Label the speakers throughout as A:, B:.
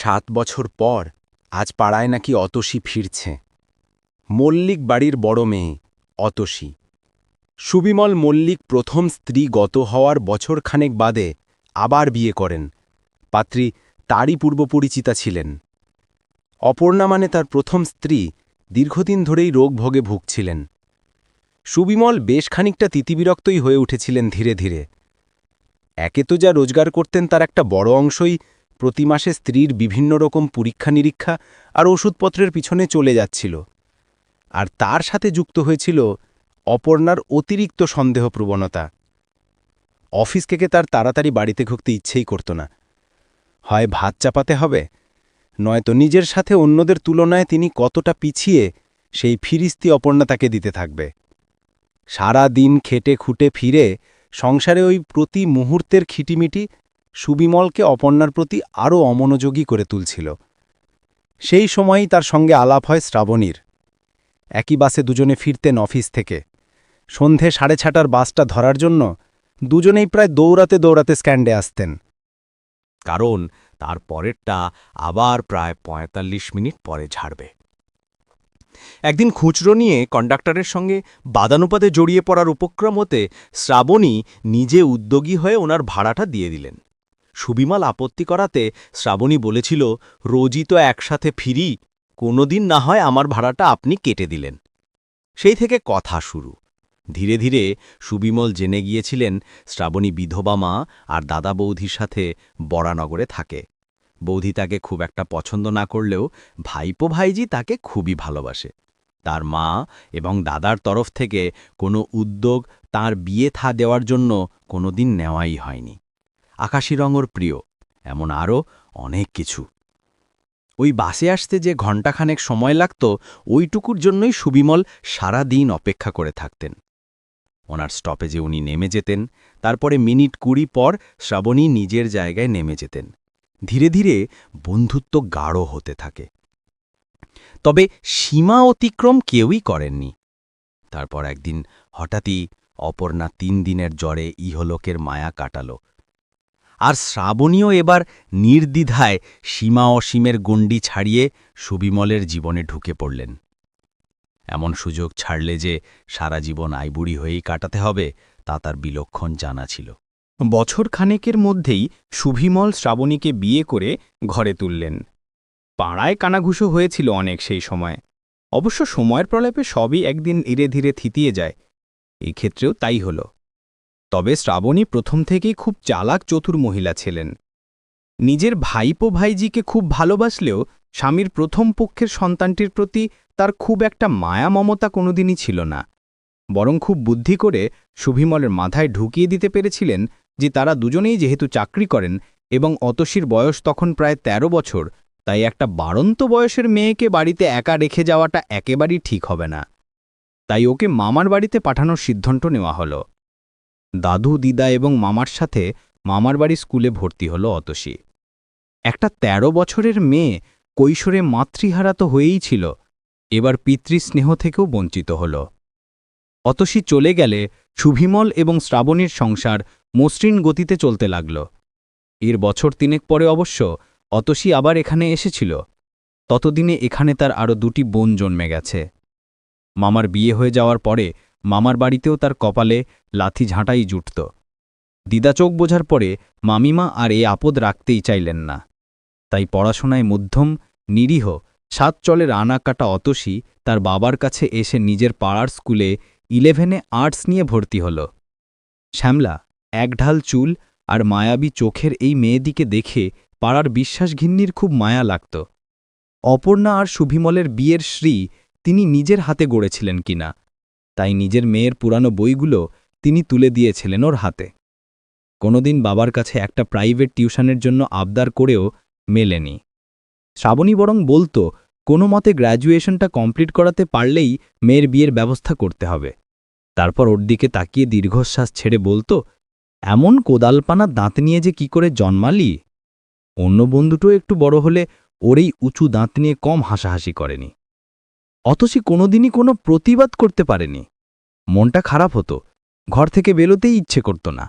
A: সাত বছর পর আজ পাড়ায় নাকি অতসী ফিরছে। মল্লিক বাড়ির বড় মেয়ে, অতসী। সুবিমল মল্লিক প্রথম স্ত্রী গত হওয়ার বছরখানেক বাদে আবার বিয়ে করেন। পাত্রী তারই পূর্বপরিচিতা ছিলেন। অপর্ণা মানে তার প্রথম স্ত্রী দীর্ঘদিন ধরেই রোগ ভোগে ভুগছিলেন। সুবিমল বেশ খানিকটা তিতিবিরক্তই হয়ে উঠেছিলেন ধীরে ধীরে। একে তো যা রোজগার করতেন তার একটা বড় অংশই প্রতি মাসে স্ত্রীর বিভিন্ন রকম পরীক্ষা নিরীক্ষা আর ওষুধপত্রের পিছনে চলে যাচ্ছিল। আর তার সাথে যুক্ত হয়েছিল অপর্ণার অতিরিক্ত সন্দেহ প্রবণতা অফিস থেকে তার তাড়াতাড়ি বাড়িতে ঢুকতে ইচ্ছেই করত না। হয় ভাত চাপাতে হবে, নয়তো নিজের সাথে অন্যদের তুলনায় তিনি কতটা পিছিয়ে সেই ফিরিস্তি অপর্ণা তাকে দিতে থাকবে। সারা দিন খেটে খুঁটে ফিরে সংসারে ওই প্রতি মুহূর্তের খিটিমিটি সুবিমলকে অপর্ণার প্রতি আরও অমনোযোগী করে তুলছিল। সেই সময়ই তার সঙ্গে আলাপ হয় শ্রাবণীর। একই বাসে দুজনে ফিরতেন অফিস থেকে। সন্ধে সাড়ে ছটার বাসটা ধরার জন্য দুজনেই প্রায় দৌড়াতে দৌড়াতে স্ক্যান্ডে আসতেন।
B: কারণ তার পরেরটা আবার প্রায় ৪৫ মিনিট পরে ঝাড়বে। একদিন খুচরো নিয়ে কন্ডাক্টরের সঙ্গে বাদানুপাতে জড়িয়ে পড়ার উপক্রম হতে শ্রাবণী নিজে উদ্যোগী হয়ে ওনার ভাড়াটা দিয়ে দিলেন। সুবিমাল আপত্তি করাতে শ্রাবণী বলেছিল, রোজই তো একসাথে ফিরি, কোনোদিন না হয় আমার ভাড়াটা আপনি কেটে দিলেন। সেই থেকে কথা শুরু। ধীরে ধীরে সুবিমল জেনে গিয়েছিলেন শ্রাবণী বিধবা মা আর দাদা বৌধির সাথে বরানগরে থাকে। বৌধি তাকে খুব একটা পছন্দ না করলেও ভাইপো ভাইজি তাকে খুবই ভালোবাসে। তার মা এবং দাদার তরফ থেকে কোনো উদ্যোগ তার বিয়ে থা দেওয়ার জন্য কোনোদিন নেওয়াই হয়নি। আকাশী রঙর প্রিয়, এমন আরও অনেক কিছু। ওই বাসে আসতে যে ঘণ্টাখানেক সময় লাগত, ওইটুকুর জন্যই সুবিমল সারা দিন অপেক্ষা করে থাকতেন। ওনার স্টপেজে উনি নেমে যেতেন, তারপরে মিনিট কুড়ি পর শ্রাবণী নিজের জায়গায় নেমে যেতেন। ধীরে ধীরে বন্ধুত্ব গাঢ় হতে থাকে। তবে সীমা অতিক্রম কেউই করেননি। তারপর একদিন হঠাৎই অপর্ণা তিন দিনের জ্বরে ইহলোকের মায়া কাটাল। আর শ্রাবণীও এবার নির্দ্বিধায় সীমা অসীমের গণ্ডি ছাড়িয়ে সুবিমলের জীবনে ঢুকে পড়লেন। এমন সুযোগ ছাড়লে যে সারা জীবন আইবুড়ি হয়েই কাটাতে হবে, তা তার বিলক্ষণ জানা ছিল।
C: বছর খানেকের মধ্যেই সুভিমল শ্রাবণীকে বিয়ে করে ঘরে তুললেন। পাড়ায় কানাঘুষো হয়েছিল অনেক সেই সময়। অবশ্য সময়ের প্রলেপে সবই একদিন ধীরে ধীরে থিতিয়ে যায়। এই ক্ষেত্রেও তাই হল। তবে শ্রাবণী প্রথম থেকেই খুব চালাক চতুর মহিলা ছিলেন। নিজের ভাইপো ভাইজিকে খুব ভালোবাসলেও স্বামীর প্রথম পক্ষের সন্তানটির প্রতি তার খুব একটা মায়া মমতা কোনোদিনই ছিল না। বরং খুব বুদ্ধি করে সুভিমলের মাথায় ঢুকিয়ে দিতে পেরেছিলেন যে তারা দুজনেই যেহেতু চাকরি করেন এবং অতসীর বয়স তখন প্রায় ১৩ বছর, তাই একটা বাড়ন্ত বয়সের মেয়েকে বাড়িতে একা রেখে যাওয়াটা একেবারেই ঠিক হবে না। তাই ওকে মামার বাড়িতে পাঠানোর সিদ্ধান্ত নেওয়া হলো। দাদু, দিদা এবং মামার সাথে মামার বাড়ি স্কুলে ভর্তি হলো অতসী। একটা ১৩ বছরের মেয়ে কৈশোরে মাতৃহারা তো হয়েই ছিল, এবার পিতৃস্নেহ থেকেও বঞ্চিত হল। অতসী চলে গেলে সুভিমল এবং শ্রাবণীর সংসার মসৃণ গতিতে চলতে লাগল। এর বছর তিনেক পরে অবশ্য অতসী আবার এখানে এসেছিল। ততদিনে এখানে তার আরও দুটি বোন জন্মে গেছে। মামার বিয়ে হয়ে যাওয়ার পরে মামার বাড়িতেও তার কপালে লাথি ঝাঁটাই জুটত। দিদা চোখ বোঝার পরে মামিমা আর এ আপদ রাখতেই চাইলেন না। তাই পড়াশোনায় মধ্যম, নিরীহ, সাত চলের আনা কাটা অতসী তার বাবার কাছে এসে নিজের পাড়ার স্কুলে ইলেভেনে আর্টস নিয়ে ভর্তি হল। শ্যামলা একঢাল চুল আর মায়াবী চোখের এই মেয়েদিকে দেখে পাড়ার বিশ্বাসঘিন্নির খুব মায়া লাগত। অপর্ণা আর সুভিমলের বিয়ের শ্রী তিনি নিজের হাতে গড়েছিলেন কিনা তাই নিজের মেয়ের পুরানো বইগুলো তিনি তুলে দিয়েছিলেন ওর হাতে। কোনোদিন বাবার কাছে একটা প্রাইভেট টিউশনের জন্য আবদার করেও মেলেনি। শ্রাবণী বরং বলতো, কোনো মতে গ্র্যাজুয়েশনটা কমপ্লিট করাতে পারলেই মেয়ের বিয়ের ব্যবস্থা করতে হবে। তারপর ওর দিকে তাকিয়ে দীর্ঘশ্বাস ছেড়ে বলতো, এমন কোদালপানা দাঁত নিয়ে যে কি করে জন্মালি? অন্য বন্ধুটো একটু বড় হলে ওরেই উঁচু দাঁত নিয়ে কম হাসাহাসি করেনি। অতসী কোনোদিনই কোনো প্রতিবাদ করতে পারেনি। মনটা খারাপ হতো। ঘর থেকে বেরোতেই ইচ্ছে করত না।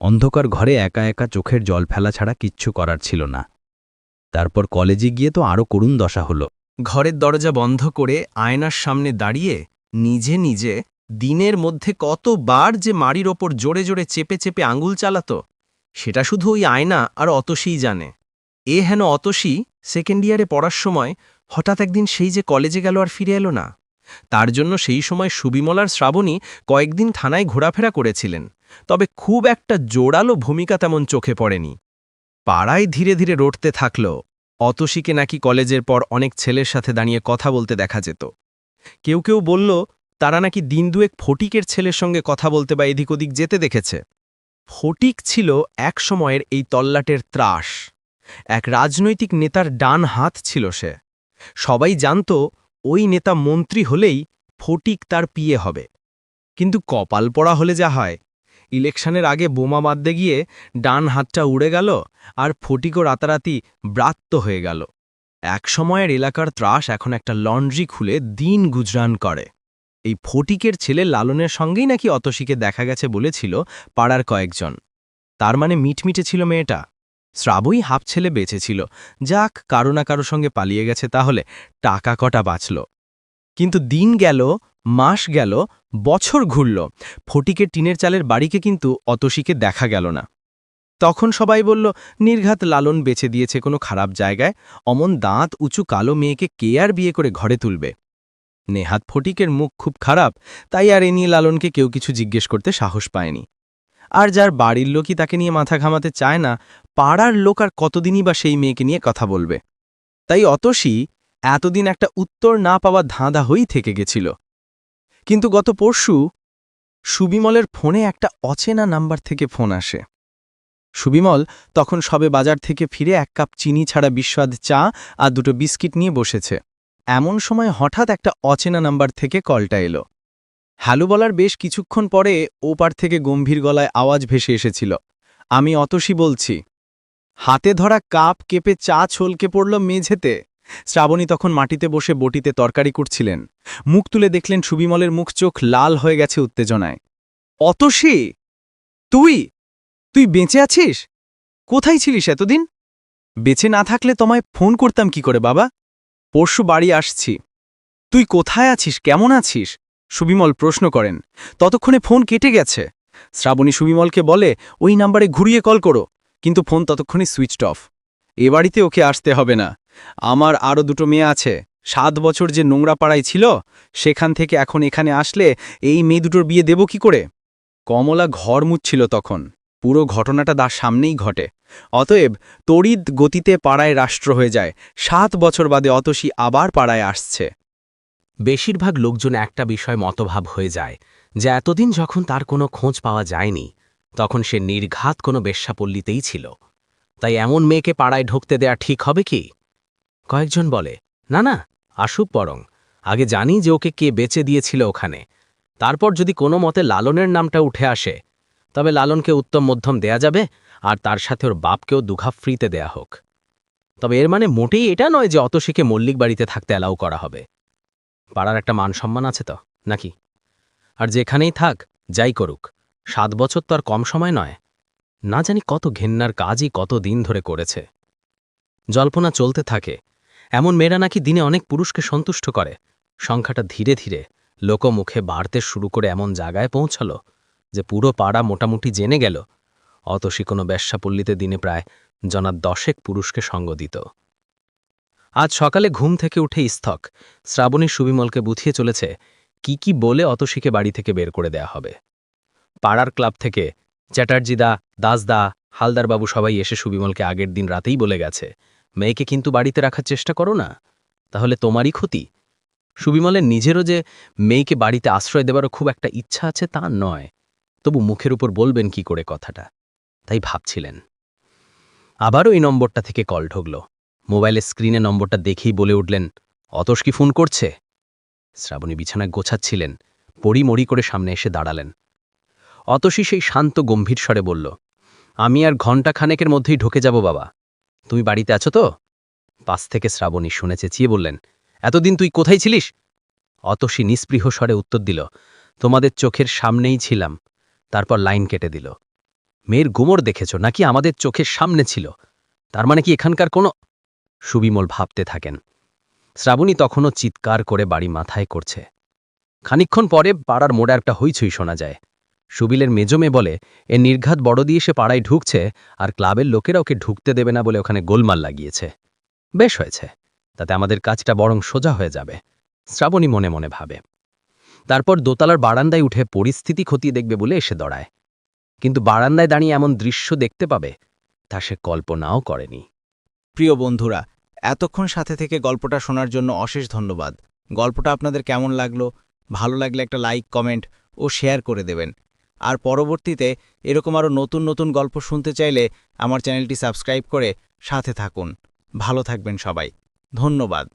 C: অন্ধকার ঘরে একা একা চোখের জল ফেলা ছাড়া কিচ্ছু করার ছিল না। তারপর কলেজে গিয়ে তো আরও করুণ দশা হলো।
B: ঘরের দরজা বন্ধ করে আয়নার সামনে দাঁড়িয়ে নিজে নিজে দিনের মধ্যে কতবার যে মাড়ির ওপর জোরে জোরে চেপে চেপে আঙুল চালাত, সেটা শুধু ওই আয়না আর অতসীই জানে। এ হেন অতসী সেকেন্ড ইয়ারে পড়ার সময় হঠাৎ একদিন সেই যে কলেজে গেল আর ফিরে এলো না। তার জন্য সেই সময় সুবিমলার শ্রাবণী কয়েকদিন থানায় ঘোরাফেরা করেছিলেন, তবে খুব একটা জোরালো ভূমিকা তেমন চোখে পড়েনি। পাড়ায় ধীরে ধীরে রটতে থাকল, অতসীকে নাকি কলেজের পর অনেক ছেলের সাথে দাঁড়িয়ে কথা বলতে দেখা যেত। কেউ কেউ বলল, তারা নাকি দিন দুয়েক ফটিকের ছেলের সঙ্গে কথা বলতে বা এদিক ওদিক যেতে দেখেছে। ফটিক ছিল এক সময়ের এই তল্লাটের ত্রাস। এক রাজনৈতিক নেতার ডান হাত ছিল সে। সবাই জানত ওই নেতা মন্ত্রী হলেই ফটিক তার পিয়ে হবে। কিন্তু কপাল পড়া হলে যা হয়। ইলেকশনের আগে বোমা বাঁধতে গিয়ে ডান হাতটা উড়ে গেল আর ফটিকও রাতারাতি ব্রাত্য হয়ে গেল। এক সময়ের এলাকার ত্রাস এখন একটা লন্ড্রি খুলে দিন গুজরান করে। এই ফটিকের ছেলে লালনের সঙ্গেই নাকি অতসীকে দেখা গেছে বলেছিল পাড়ার কয়েকজন। তার মানে মিটমিটে ছিল মেয়েটা। শ্রাবই হাফ ছেলে বেঁচেছিল। যাক, কারও না কারও সঙ্গে পালিয়ে গেছে তাহলে, টাকা কটা বাঁচল। কিন্তু দিন গেল, মাস গেল, বছর ঘুরল। ফটিকের টিনের চালের বাড়িকে কিন্তু অতসীকে দেখা গেল না। তখন সবাই বলল, নির্ঘাত লালন বেছে দিয়েছে কোনো খারাপ জায়গায়। অমন দাঁত উঁচু কালো মেয়েকে কে আর বিয়ে করে ঘরে তুলবে? নেহাত ফটিকের মুখ খুব খারাপ, তাই আর এ নিয়ে লালনকে কেউ কিছু জিজ্ঞেস করতে সাহস পায়নি। আর যার বাড়ির লোকই তাকে নিয়ে মাথা ঘামাতে চায় না পাড়ার লোক আর কতদিনই বা সেই মেয়েকে নিয়ে কথা বলবে? তাই অতসী এতদিন একটা উত্তর না পাওয়া ধাঁধা হয়েই থেকে গেছিল। কিন্তু গত পরশু সুবিমলের ফোনে একটা অচেনা নাম্বার থেকে ফোন আসে। সুবিমল তখন সবে বাজার থেকে ফিরে এক কাপ চিনি ছাড়া বিস্বাদ চা আর দুটো বিস্কিট নিয়ে বসেছে। এমন সময় হঠাৎ একটা অচেনা নাম্বার থেকে কলটা এলো। হ্যালো বলার বেশ কিছুক্ষণ পরে ওপার থেকে গম্ভীর গলায় আওয়াজ ভেসে এসেছিল। আমি অতসী বলছি হাতে ধরা কাপ কেঁপে চা ছলকে পড়ল মেঝেতে। শ্রাবণী তখন মাটিতে বসে বটিতে তরকারি করছিলেন। মুখ তুলে দেখলেন সুবিমলের মুখ চোখ লাল হয়ে গেছে উত্তেজনায়। অতসী তুই? তুই বেঁচে আছিস? কোথায় ছিলিস এতদিন? বেঁচে না থাকলে তোমায় ফোন করতাম কি করে বাবা? পরশু বাড়ি আসছি। তুই কোথায় আছিস? কেমন আছিস? সুবিমল প্রশ্ন করেন। ততক্ষণে ফোন কেটে গেছে। শ্রাবণী সুবিমলকে বলে, ওই নাম্বারে ঘুরিয়ে কল করো। কিন্তু ফোন ততক্ষণই সুইচড অফ। এ বাড়িতে ওকে আসতে হবে না। আমার আরও দুটো মেয়ে আছে। সাত বছর যে নোংরা পাড়ায় ছিল, সেখান থেকে এখন এখানে আসলে এই মেয়ে দুটোর বিয়ে দেব কি করে? কমলা ঘর মুচ্ছিল তখন। পুরো ঘটনাটা তার সামনেই ঘটে। অতএব তড়িৎ গতিতে পাড়ায় রাষ্ট্র হয়ে যায়। সাত বছর বাদে অতসী আবার পাড়ায় আসছে। বেশিরভাগ লোকজন একটা বিষয় মতভাব হয়ে যায়, যে এতদিন যখন তার কোনো খোঁজ পাওয়া যায়নি তখন সে নির্ঘাত কোনো বেশ্যাপল্লীতেই ছিল। তাই এমন মেয়েকে পাড়ায় ঢুকতে দেয়া ঠিক হবে কি? কয়েকজন বলে, না না, আসুক বরং। আগে জানি যে ওকে কে বেচে দিয়েছিল ওখানে। তারপর যদি কোনো মতে লালনের নামটা উঠে আসে, তবে লালনকে উত্তম মধ্যম দেয়া যাবে, আর তার সাথে ওর বাপকেও দুঘাপ ফ্রিতে দেয়া হোক। তবে এর মানে মোটেই এটা নয় যে অতসীকে মল্লিক বাড়িতে থাকতে অ্যালাউ করা হবে। পাড়ার একটা মান সম্মান আছে তো, নাকি? আর যেখানেই থাক, যাই করুক। সাত বছর তো আর কম সময় নয়। না জানি কত ঘেন্নার কাজই কত দিন ধরে করেছে। জল্পনা চলতে থাকে। এমন মেয়েরা নাকি দিনে অনেক পুরুষকে সন্তুষ্ট করে। সংখ্যাটা ধীরে ধীরে লোকমুখে বাড়তে শুরু করে এমন জায়গায় পৌঁছাল যে পুরো পাড়া মোটামুটি জেনে গেল। অতসী কোনো ব্যবসাপল্লীতে দিনে প্রায় জনা দশেক পুরুষকে সঙ্গ দিত। আজ সকালে ঘুম থেকে উঠে স্থক শ্রাবণী সুবিমলকে বুথিয়ে চলেছে, কি কি বলে অতসীকে বাড়ি থেকে বের করে দেয়া হবে। পাড়ার ক্লাব থেকে চ্যাটার্জিদা, দাসদা, হালদারবাবু সবাই এসে সুবিমলকে আগের দিন রাতেই বলে গেছে, মেয়েকে কিন্তু বাড়িতে রাখার চেষ্টা করো না, তাহলে তোমারই ক্ষতি। সুবিমলের নিজেরও যে মেয়েকে বাড়িতে আশ্রয় দেবারও খুব একটা ইচ্ছা আছে তা নয়, তবু মুখের উপর বলবেন কি করে কথাটা, তাই ভাবছিলেন। আবারও এই নম্বরটা থেকে কল ঢুকল, মোবাইলের স্ক্রিনে নম্বরটা দেখেই বলে উঠলেন অতস কি ফোন করছে? শ্রাবণী বিছানায় গোছাচ্ছিলেন পড়িমড়ি করে সামনে এসে দাঁড়ালেন। অতসী সেই শান্ত গম্ভীর স্বরে বলল, আমি আর ঘণ্টা খানেকের মধ্যেই ঢুকে যাব বাবা। তুমি বাড়িতে আছো তো? পাশ থেকে শ্রাবণী শুনে চেঁচিয়ে বললেন, এতদিন তুই কোথায় ছিলিস? অতসী নিস্পৃহ স্বরে উত্তর দিল, তোমাদের চোখের সামনেই ছিলাম। তারপর লাইন কেটে দিল, মেয়ের গুমর দেখেছ নাকি আমাদের চোখের সামনে ছিল? তার মানে কি এখানকার কোনো সুবিমল ভাবতে থাকেন, শ্রাবণী তখনও চিৎকার করে বাড়ি মাথায় করছে। খানিকক্ষণ পরে পাড়ার মোড়ে একটা হইছই শোনা যায়। সুবিলের মেজমে বলে, এ নির্ঘাত বড় দিয়ে সে পাড়ায় ঢুকছে আর ক্লাবের লোকেরা ওকে ঢুকতে দেবে না বলে ওখানে গোলমাল লাগিয়েছে। বেশ হয়েছে, তাতে আমাদের কাজটা বরং সোজা হয়ে যাবে। শ্রাবণী মনে মনে ভাবে। তারপর দোতলার বারান্দায় উঠে পরিস্থিতি খতিয়ে দেখবে বলে এসে দড়ায়। কিন্তু বারান্দায় দাঁড়িয়ে এমন দৃশ্য দেখতে পাবে তা সে কল্পনাও করেনি।
C: প্রিয় বন্ধুরা, এতক্ষণ সাথে থেকে গল্পটা শোনার জন্য অশেষ ধন্যবাদ। গল্পটা আপনাদের কেমন লাগল? ভালো লাগলে একটা লাইক, কমেন্ট ও শেয়ার করে দেবেন। আর পরবর্তীতে এরকম আরও নতুন নতুন গল্প শুনতে চাইলে আমার চ্যানেলটি সাবস্ক্রাইব করে সাথে থাকুন। ভালো থাকবেন সবাই। ধন্যবাদ।